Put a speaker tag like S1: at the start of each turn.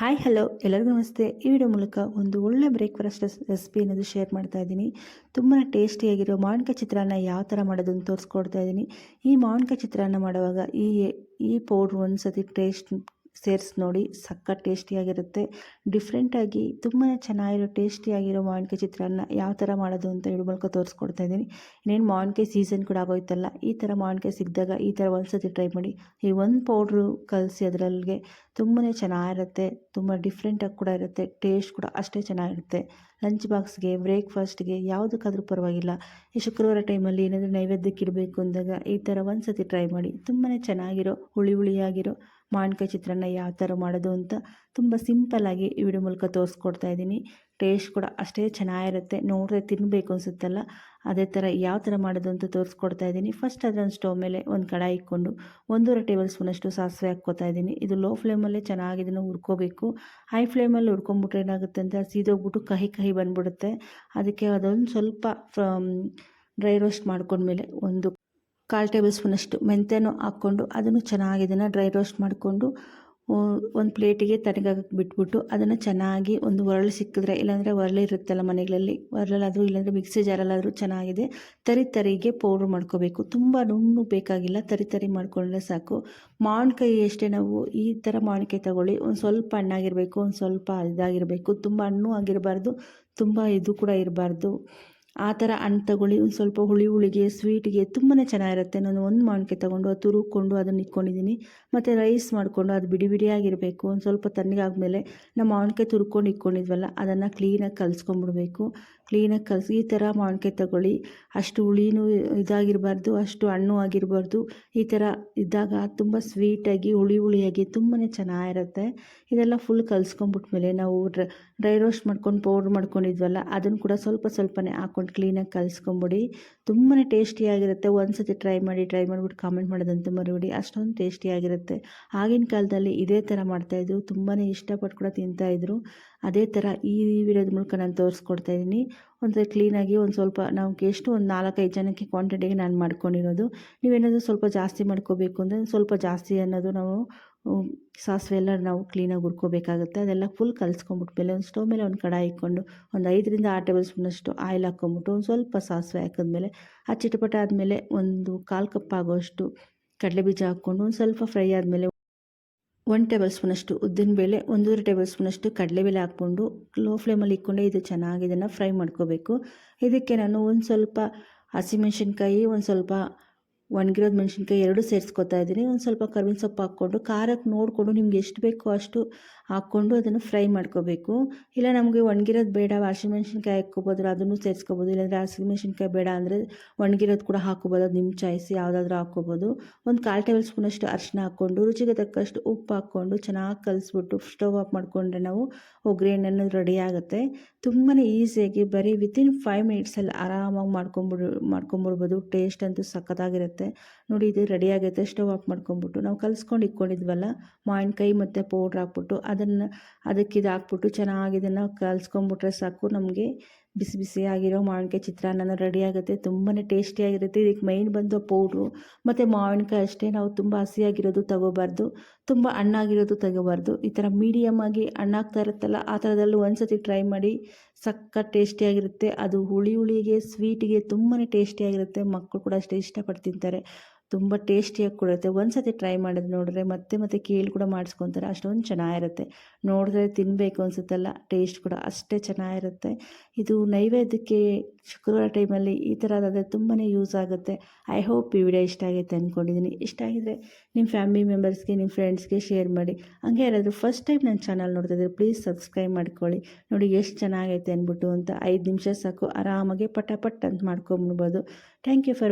S1: Hi hello ಎಲ್ಲರಿಗೂ ನಮಸ್ತೆ. ಈ ವಿಡಿಯೋ ಮೂಲಕ ಒಂದು ಒಳ್ಳೆ ಬ್ರೇಕ್ಫಾಸ್ಟ್ ರೆಸಿಪಿ ಅನ್ನೋದು ಶೇರ್ ಮಾಡ್ತಾ ಇದ್ದೀನಿ. ತುಂಬಾ ಟೇಸ್ಟಿಯಾಗಿರೋ ಮಾವಿನಕಾಯಿ ಚಿತ್ರಾನ್ನ ಯಾವ ಥರ ಮಾಡೋದು ಅಂತ ತೋರಿಸ್ಕೊಡ್ತಾ ಇದ್ದೀನಿ. ಈ ಮಾವಿನಕಾಯಿ ಚಿತ್ರಾನ್ನ ಮಾಡುವಾಗ ಈ ಈ ಪೌಡ್ರ್ ಒಂದು ಸತಿ ಟೇಸ್ಟ್ ಸೇರಿಸಿ ನೋಡಿ ಸಖತ್ ಟೇಸ್ಟಿಯಾಗಿರುತ್ತೆ ಡಿಫ್ರೆಂಟಾಗಿ ತುಂಬಾ ಚೆನ್ನಾಗಿರೋ ಟೇಸ್ಟಿಯಾಗಿರೋ ಮಾವಿನಕಾಯಿ ಚಿತ್ರಾನ್ನ ಯಾವ ಥರ ಮಾಡೋದು ಅಂತ ಹೇಳಿ ಮೂಲಕ ತೋರಿಸ್ಕೊಡ್ತಾ ಇದ್ದೀನಿ. ಇನ್ನೇನು ಮಾವಿನಕಾಯಿ ಸೀಸನ್ ಕೂಡ ಆಗೋಯ್ತಲ್ಲ, ಈ ಥರ ಮಾವಿನಕಾಯಿ ಸಿಕ್ಕಿದಾಗ ಈ ಥರ ಒಂದ್ಸತಿ ಟ್ರೈ ಮಾಡಿ. ಈ ಒಂದು ಪೌಡ್ರು ಕಲಸಿ ಅದರಲ್ಲಿಗೆ ತುಂಬಾ ಚೆನ್ನಾಗಿರುತ್ತೆ, ತುಂಬ ಡಿಫ್ರೆಂಟಾಗಿ ಕೂಡ ಇರುತ್ತೆ ಟೇಸ್ಟ್ ಕೂಡ ಅಷ್ಟೇ ಚೆನ್ನಾಗಿರುತ್ತೆ. ಲಂಚ್ ಬಾಕ್ಸ್ಗೆ ಬ್ರೇಕ್ಫಾಸ್ಟ್ಗೆ ಯಾವುದಕ್ಕಾದ್ರೂ ಪರವಾಗಿಲ್ಲ. ಈ ಶುಕ್ರವಾರ ಟೈಮಲ್ಲಿ ಏನಾದರೂ ನೈವೇದ್ಯಕ್ಕೆ ಇಡಬೇಕು ಅಂದಾಗ ಈ ಥರ ಒಂದು ಸತಿ ಟ್ರೈ ಮಾಡಿ ತುಂಬಾ ಚೆನ್ನಾಗಿರೋ ಹುಳಿ ಹುಳಿಯಾಗಿರೋ ಮಾವಿನಕಾಯಿ ಚಿತ್ರಾನ್ನ ಯಾವ ಥರ ಮಾಡೋದು ಅಂತ ತುಂಬ ಸಿಂಪಲ್ಲಾಗಿ ಈ ವಿಡಿಯೋ ಮೂಲಕ ತೋರಿಸ್ಕೊಡ್ತಾ ಇದ್ದೀನಿ. ಟೇಸ್ಟ್ ಕೂಡ ಅಷ್ಟೇ ಚೆನ್ನಾಗಿರುತ್ತೆ. ನೋಡಿದ್ರೆ ತಿನ್ನಬೇಕು ಅನಿಸುತ್ತಲ್ಲ. ಅದೇ ಥರ ಯಾವ ಥರ ಮಾಡೋದು ಅಂತ ತೋರಿಸ್ಕೊಡ್ತಾ ಇದ್ದೀನಿ. ಫಸ್ಟ್ ಅದನ್ನು ಸ್ಟವ್ ಮೇಲೆ ಒಂದು ಕಡಾಯಿ ಇಕ್ಕೊಂಡು ಒಂದೂವರೆ ಟೇಬಲ್ ಸ್ಪೂನಷ್ಟು ಸಾಸಿವೆ ಹಾಕ್ಕೋತಾ ಇದ್ದೀನಿ. ಇದು ಲೋ ಫ್ಲೇಮಲ್ಲೇ ಚೆನ್ನಾಗಿ ಇದನ್ನು ಹುರ್ಕೋಬೇಕು. ಹೈ ಫ್ಲೇಮಲ್ಲಿ ಹುಡ್ಕೊಂಬಿಟ್ರೆ ಏನಾಗುತ್ತೆ ಅಂತ ಸೀದೋಗ್ಬಿಟ್ಟು ಕಹಿ ಕಹಿ ಬಂದ್ಬಿಡುತ್ತೆ. ಅದಕ್ಕೆ ಅದೊಂದು ಸ್ವಲ್ಪ ಡ್ರೈ ರೋಸ್ಟ್ ಮಾಡ್ಕೊಂಡ್ಮೇಲೆ ಒಂದು ಕಾಲು ಟೇಬಲ್ ಸ್ಪೂನಷ್ಟು ಮೆಂತ್ಯನೂ ಹಾಕ್ಕೊಂಡು ಅದನ್ನು ಚೆನ್ನಾಗಿ ಇದನ್ನು ಡ್ರೈ ರೋಸ್ಟ್ ಮಾಡಿಕೊಂಡು ಒಂದು ಪ್ಲೇಟಿಗೆ ತಣ್ಣಗಾಗಕ್ಕೆ ಬಿಟ್ಬಿಟ್ಟು ಅದನ್ನು ಚೆನ್ನಾಗಿ ಒಂದು ಒರಳು ಸಿಕ್ಕಿದ್ರೆ, ಇಲ್ಲಾಂದರೆ ಒರಳು ಇರುತ್ತಲ್ಲ ಮನೆಗಳಲ್ಲಿ, ಒರಳಲ್ಲಾದರೂ ಇಲ್ಲಾಂದರೆ ಮಿಕ್ಸಿ ಜಾರಲ್ಲಾದರೂ ಚೆನ್ನಾಗಿದೆ. ತರಿ ತರಿಗೆ ಪೌಡ್ರ್ ಮಾಡ್ಕೋಬೇಕು. ತುಂಬ ನುಣ್ಣು ಬೇಕಾಗಿಲ್ಲ, ತರಿ ತರಿ ಮಾಡ್ಕೊಂಡ್ರೆ ಸಾಕು. ಮಾವಿನಕಾಯಿ ಎಷ್ಟೇ ನಾವು ಈ ಥರ ಮಾವಿನಕಾಯಿ ತಗೊಳ್ಳಿ, ಒಂದು ಸ್ವಲ್ಪ ಹಣ್ಣಾಗಿರಬೇಕು, ಒಂದು ಸ್ವಲ್ಪ ಇದಾಗಿರಬೇಕು ತುಂಬ ಹಣ್ಣು ಆಗಿರಬಾರ್ದು, ತುಂಬ ಇದು ಕೂಡ ಇರಬಾರ್ದು. ಆ ಥರ ಹಣ್ಣು ತಗೊಳ್ಳಿ, ಒಂದು ಸ್ವಲ್ಪ ಹುಳಿ ಹುಳಿಗೆ, ಸ್ವೀಟಿಗೆ ತುಂಬಾ ಚೆನ್ನಾಗಿರುತ್ತೆ. ನಾನು ಒಂದು ಮಾವಿನಕಾಯಿ ತೊಗೊಂಡು ಅದು ತುರುಕೊಂಡು ಅದನ್ನು ಇಟ್ಕೊಂಡಿದ್ದೀನಿ. ಮತ್ತು ರೈಸ್ ಮಾಡಿಕೊಂಡು ಅದು ಬಿಡಿ ಬಿಡಿಯಾಗಿರಬೇಕು. ಒಂದು ಸ್ವಲ್ಪ ತಣ್ಣಗಾದ್ಮೇಲೆ ನಮ್ಮ ಮಾವಿನಕಾಯಿ ತುರ್ಕೊಂಡು ಇಟ್ಕೊಂಡಿದ್ವಲ್ಲ, ಅದನ್ನು ಕ್ಲೀನಾಗಿ ಕಲಿಸ್ಕೊಂಬಿಡ್ಬೇಕು. ಕ್ಲೀನಾಗಿ ಕಲಸಿ ಈ ಥರ ಮಾವಿನಕಾಯಿ ತಗೊಳ್ಳಿ. ಅಷ್ಟು ಹುಳಿನೂ ಇದಾಗಿರಬಾರ್ದು, ಅಷ್ಟು ಹಣ್ಣು ಆಗಿರಬಾರ್ದು. ಈ ಥರ ಇದ್ದಾಗ ತುಂಬ ಸ್ವೀಟಾಗಿ ಹುಳಿ ಹುಳಿಯಾಗಿ ತುಂಬಾ ಚೆನ್ನಾಗಿರುತ್ತೆ. ಇದೆಲ್ಲ ಫುಲ್ ಕಲ್ಸ್ಕೊಂಡ್ಬಿಟ್ಮೇಲೆ ನಾವು ಡ್ರೈ ರೋಸ್ಟ್ ಮಾಡ್ಕೊಂಡು ಪೌಡ್ರ್ ಮಾಡ್ಕೊಂಡಿದ್ವಲ್ಲ, ಅದನ್ನು ಕೂಡ ಸ್ವಲ್ಪ ಸ್ವಲ್ಪನೇ ಹಾಕ್ಕೊಂಡು ಕ್ಲೀನಾಗಿ ಕಲಿಸ್ಕೊಂಬಿಡಿ. ತುಂಬಾ ಟೇಸ್ಟಿಯಾಗಿರುತ್ತೆ ಒಂದು ಸತಿ ಟ್ರೈ ಮಾಡಿ ಟ್ರೈ ಮಾಡಿಬಿಟ್ಟು ಕಾಮೆಂಟ್ ಮಾಡೋದಂತೂ ಮರಿಬಿಡಿ. ಅಷ್ಟೊಂದು ಟೇಸ್ಟಿಯಾಗಿರುತ್ತೆ ಆಗಿನ ಕಾಲದಲ್ಲಿ ಇದೇ ಥರ ಮಾಡ್ತಾಯಿದ್ರು ತುಂಬಾ ಇಷ್ಟಪಟ್ಟು ಕೂಡ ತಿಂತಾಯಿದ್ರು ಅದೇ ಥರ ಈ ವಿಡಿಯೋದ ಮೂಲಕ ನಾನು ತೋರಿಸ್ಕೊಡ್ತಾ ಇದ್ದೀನಿ. ಒಂದು ಕ್ಲೀನಾಗಿ ಒಂದು ಸ್ವಲ್ಪ ನಾವು ಎಷ್ಟು ಒಂದು ನಾಲ್ಕೈದು ಜನಕ್ಕೆ ಕ್ವಾಂಟಿಟಿಗೆ ನಾನು ಮಾಡ್ಕೊಂಡಿರೋದು, ನೀವೇನಾದರೂ ಸ್ವಲ್ಪ ಜಾಸ್ತಿ ಮಾಡ್ಕೋಬೇಕು ಅಂದರೆ ಸ್ವಲ್ಪ ಜಾಸ್ತಿ ಅನ್ನೋದು ನಾವು ಸಾಸಿವೆ ಎಲ್ಲ ನಾವು ಕ್ಲೀನಾಗಿ ಹುರ್ಕೋಬೇಕಾಗುತ್ತೆ. ಅದೆಲ್ಲ ಫುಲ್ ಕಲಿಸ್ಕೊಂಬಿಟ್ಮೇಲೆ ಒಂದು ಸ್ಟವ್ ಮೇಲೆ ಒಂದು ಕಡಾಯಿ ಇಕ್ಕೊಂಡು ಒಂದು ಐದರಿಂದ ಆರು ಟೇಬಲ್ ಸ್ಪೂನಷ್ಟು ಆಯಿಲ್ ಹಾಕ್ಕೊಂಬಿಟ್ಟು ಒಂದು ಸ್ವಲ್ಪ ಸಾಸಿವೆ ಹಾಕಿದ್ಮೇಲೆ, ಆ ಚಿಟಪಟ ಆದಮೇಲೆ ಒಂದು ಕಾಲು ಕಪ್ ಆಗೋಷ್ಟು ಕಡಲೆ ಬೀಜ ಹಾಕ್ಕೊಂಡು ಒಂದು ಸ್ವಲ್ಪ ಫ್ರೈ ಆದಮೇಲೆ ಒನ್ ಟೇಬಲ್ ಸ್ಪೂನಷ್ಟು ಉದ್ದಿನಬೇಳೆ ಒಂದೂವರೆ ಟೇಬಲ್ ಸ್ಪೂನಷ್ಟು ಕಡಲೆಬೇಳೆ ಹಾಕ್ಕೊಂಡು ಲೋ ಫ್ಲೇಮಲ್ಲಿ ಇಕ್ಕೊಂಡೆ ಇದು ಚೆನ್ನಾಗಿ ಇದನ್ನು ಫ್ರೈ ಮಾಡ್ಕೋಬೇಕು. ಇದಕ್ಕೆ ನಾನು ಒಂದು ಸ್ವಲ್ಪ ಹಸಿಮೆಣ್ಸಿನ್ಕಾಯಿ, ಒಂದು ಸ್ವಲ್ಪ ಒಣಗಿರೋದು ಮೆಣಸಿನ್ಕಾಯಿ ಎರಡು ಸೇರಿಸ್ಕೊತಾ ಇದ್ದೀನಿ. ಒಂದು ಸ್ವಲ್ಪ ಕರ್ಬೇವಿನ ಸೊಪ್ಪು ಹಾಕ್ಕೊಂಡು ಖಾರಕ್ಕೆ ನೋಡಿಕೊಂಡು ನಿಮ್ಗೆ ಎಷ್ಟು ಬೇಕೋ ಅಷ್ಟು ಹಾಕ್ಕೊಂಡು ಅದನ್ನು ಫ್ರೈ ಮಾಡ್ಕೋಬೇಕು. ಇಲ್ಲ ನಮಗೆ ಒಣಗಿರೋದು ಬೇಡ ಹಸಿಮೆಣ್ಸಿನ್ಕಾಯಿ ಹಾಕ್ಕೋಬೋದ್ರೆ ಅದನ್ನು ಸೇರಿಸ್ಕೋಬೋದು. ಇಲ್ಲಾಂದರೆ ಹಸಿಮೆಣ್ಸಿನ್ಕಾಯಿ ಬೇಡ ಅಂದರೆ ಒಣಗಿರೋದು ಕೂಡ ಹಾಕ್ಕೋಬೋದು. ಅದು ನಿಮ್ಮ ಚಾಯ್ಸ್ ಯಾವುದಾದ್ರೂ ಹಾಕ್ಕೋಬೋದು. ಒಂದು ಕಾಲು ಟೇಬಲ್ ಸ್ಪೂನ್ ಅಷ್ಟು ಅರಿಶಿನ ಹಾಕ್ಕೊಂಡು, ರುಚಿಗೆ ತಕ್ಕಷ್ಟು ಉಪ್ಪು ಹಾಕ್ಕೊಂಡು ಚೆನ್ನಾಗಿ ಕಲಿಸ್ಬಿಟ್ಟು ಸ್ಟವ್ ಆಫ್ ಮಾಡಿಕೊಂಡ್ರೆ ನಾವು ಒಗ್ಗರಣೆ ಅನ್ನೋದು ರೆಡಿ ಆಗುತ್ತೆ. ತುಂಬಾ ಈಸಿಯಾಗಿ ಬರೀ ವಿತಿನ್ ಫೈವ್ ಮಿನಿಟ್ಸಲ್ಲಿ ಆರಾಮಾಗಿ ಮಾಡ್ಕೊಂಬಿಡು, ಮಾಡ್ಕೊಂಬಿಡ್ಬೋದು. ಟೇಸ್ಟ್ ಅಂತೂ ಸಖತ್ತಾಗಿರುತ್ತೆ. ನೋಡಿ ಇದು ರೆಡಿ ಆಗೈತೆ. ಸ್ಟವ್ ಆಫ್ ಮಾಡ್ಕೊಂಬಿಟ್ಟು ನಾವು ಕಲಿಸ್ಕೊಂಡು ಇಟ್ಕೊಂಡಿದ್ವಲ್ಲ? ಮಾವಿನಕಾಯಿ ಮತ್ತು ಪೌಡ್ರ್ ಹಾಕ್ಬಿಟ್ಟು ಅದನ್ನು ಅದಕ್ಕೆ ಇದು ಹಾಕ್ಬಿಟ್ಟು ಚೆನ್ನಾಗಿ ಇದನ್ನು ಕಲಿಸ್ಕೊಂಬಿಟ್ರೆ ಸಾಕು ನಮಗೆ. ಬಿಸಿ ಬಿಸಿಯಾಗಿರೋ ಮಾವಿನಕಾಯಿ ಚಿತ್ರಾನ್ನ ರೆಡಿ ಆಗುತ್ತೆ ತುಂಬಾ ಟೇಸ್ಟಿಯಾಗಿರುತ್ತೆ. ಇದಕ್ಕೆ ಮೈನ್ ಬಂದು ಪೌಡ್ರು ಮತ್ತು ಮಾವಿನಕಾಯಿ ಅಷ್ಟೇ. ನಾವು ತುಂಬ ಹಸಿಯಾಗಿರೋದು ತಗೋಬಾರ್ದು. ತುಂಬ ಹಣ್ಣಾಗಿರೋದು ತಗೋಬಾರ್ದು. ಈ ಥರ ಮೀಡಿಯಮ್ ಆಗಿ ಹಣ್ಣಾಗ್ತಾ ಇರುತ್ತಲ್ಲ, ಆ ಥರದಲ್ಲೂ ಒಂದು ಸತಿ ಟ್ರೈ ಮಾಡಿ ಸಖತ್ ಟೇಸ್ಟಿಯಾಗಿರುತ್ತೆ. ಅದು ಹುಳಿ ಹುಳಿಗೆ ಸ್ವೀಟಿಗೆ ತುಂಬಾ ಟೇಸ್ಟಿಯಾಗಿರುತ್ತೆ. ಮಕ್ಕಳು ಕೂಡ ಅಷ್ಟೇ ಇಷ್ಟಪಟ್ಟು ತಿಂತಾರೆ. ತುಂಬ ಟೇಸ್ಟಿಯಾಗಿ ಕೊಡುತ್ತೆ. ಒಂದು ಸತಿ ಟ್ರೈ ಮಾಡಿದ್ರೆ ನೋಡಿದ್ರೆ ಮತ್ತೆ ಮತ್ತೆ ಕೇಳಿ ಕೂಡ ಮಾಡಿಸ್ಕೊತಾರೆ. ಅಷ್ಟೊಂದು ಚೆನ್ನಾಗಿರುತ್ತೆ. ನೋಡಿದ್ರೆ ತಿನ್ನಬೇಕು ಅನಿಸುತ್ತಲ್ಲ ಟೇಸ್ಟ್ ಕೂಡ ಅಷ್ಟೇ ಚೆನ್ನಾಗಿರುತ್ತೆ. ಇದು ನೈವೇದ್ಯಕ್ಕೆ ಶುಕ್ರವಾರ ಟೈಮಲ್ಲಿ ಈ ಥರದಾದರೆ ತುಂಬಾ ಯೂಸ್ ಆಗುತ್ತೆ. ಐ ಹೋಪ್ ಈ ವಿಡಿಯೋ ಇಷ್ಟ ಆಗುತ್ತೆ ಅಂದ್ಕೊಂಡಿದ್ದೀನಿ ಇಷ್ಟ ಆಗಿದ್ರೆ ನಿಮ್ಮ ಫ್ಯಾಮಿಲಿ ಮೆಂಬರ್ಸ್ಗೆ ನಿಮ್ಮ ಫ್ರೆಂಡ್ಸ್ಗೆ ಶೇರ್ ಮಾಡಿ. ಹಂಗೆ ಯಾರಾದರೂ ಫಸ್ಟ್ ಟೈಮ್ ನನ್ನ ಚಾನಲ್ ನೋಡ್ತಿದ್ರೆ ಪ್ಲೀಸ್ ಸಬ್ಸ್ಕ್ರೈಬ್ ಮಾಡ್ಕೊಳ್ಳಿ. ನೋಡಿ ಎಷ್ಟು ಚೆನ್ನಾಗೈತೆ ಅಂದ್ಬಿಟ್ಟು ಅಂತ ಐದು ನಿಮಿಷ ಸಾಕು. ಆರಾಮಾಗಿ ಪಟ ಪಟ್ ಅಂತ ಮಾಡ್ಕೊಂಬಿಡ್ಬೋದು. Thank you for